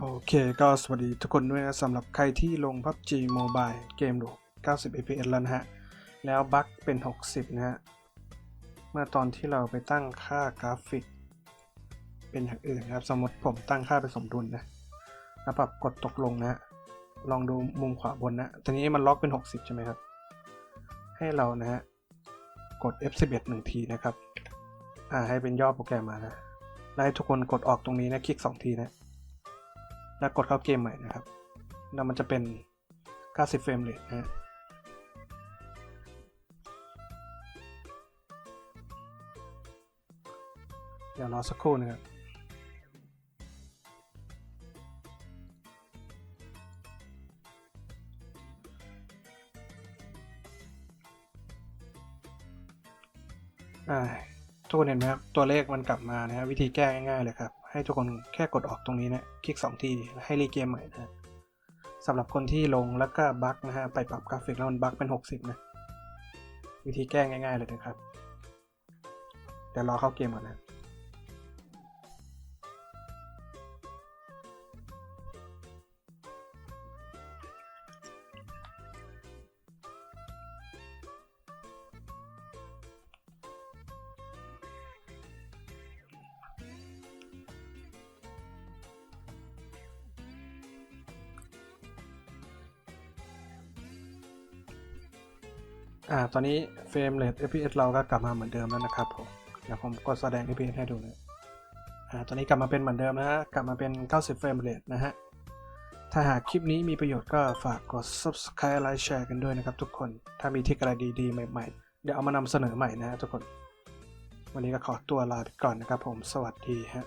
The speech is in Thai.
โอเคก็สวัสดีทุกคนด้วยนะสำหรับใครที่ลง PUBG Mobile เกมโหลด90 fps แล้วนะฮะ แล้วบั๊กเป็น 60 นะฮะ เมื่อตอนที่เราไปตั้งค่ากราฟิก เป็นอย่างอื่นนะครับ สมมติผมตั้งค่าเป็นสมดุลนะ แล้วปรับกดตกลงนะฮะลองดูมุมขวาบนนะทีนี้มันล็อกเป็น 60 ใช่ไหมครับ ให้เรานะฮะ กด F11 หนึ่งทีนะครับ อ่าให้เป็นย่อโปรแกรมมานะ แล้วให้ทุกคนกดออกตรงนี้นะ คลิก 2 ทีนะ แล้วกดเข้าเกมใหม่นะครับ แล้วมันจะเป็น 90 เฟรมเรทนะเดี๋ยวรอสักครู่นะครับอ่าทุกคนเห็นไหมครับ ตัวเลขมันกลับมานะฮะวิธีแก้ง่ายๆเลยครับ ให้ทุกคนแค่กดออกตรงนี้นะ คลิก 2 ที ให้รีเกมใหม่นะฮะสำหรับคนที่ลงแล้วก็บั๊กนะฮะ ไปปรับกราฟิกแล้วมันบั๊กเป็น 60 นะ วิธีแก้ง่าย ๆ เลยนะครับ เดี๋ยวรอเข้าเกมก่อนนะ อ่า ตอนนี้เฟรมเรท FPS เราก็กลับมาเหมือนเดิมแล้วนะครับผม เดี๋ยวผมกดแสดง FPS ให้ดูนะอ่า ตอนนี้กลับมาเป็นเหมือนเดิมนะฮะ กลับมาเป็น 90 เฟรมเรทนะฮะ ถ้าหากคลิปนี้มีประโยชน์ก็ฝากกด subscribe ไลค์แชร์กันด้วยนะครับทุกคน ถ้ามีทริคอะไรดีๆ ใหม่ๆ เดี๋ยวเอามานำเสนอใหม่นะฮะทุกคน วันนี้ก็ขอตัวลาไปก่อนนะครับผม สวัสดีฮะ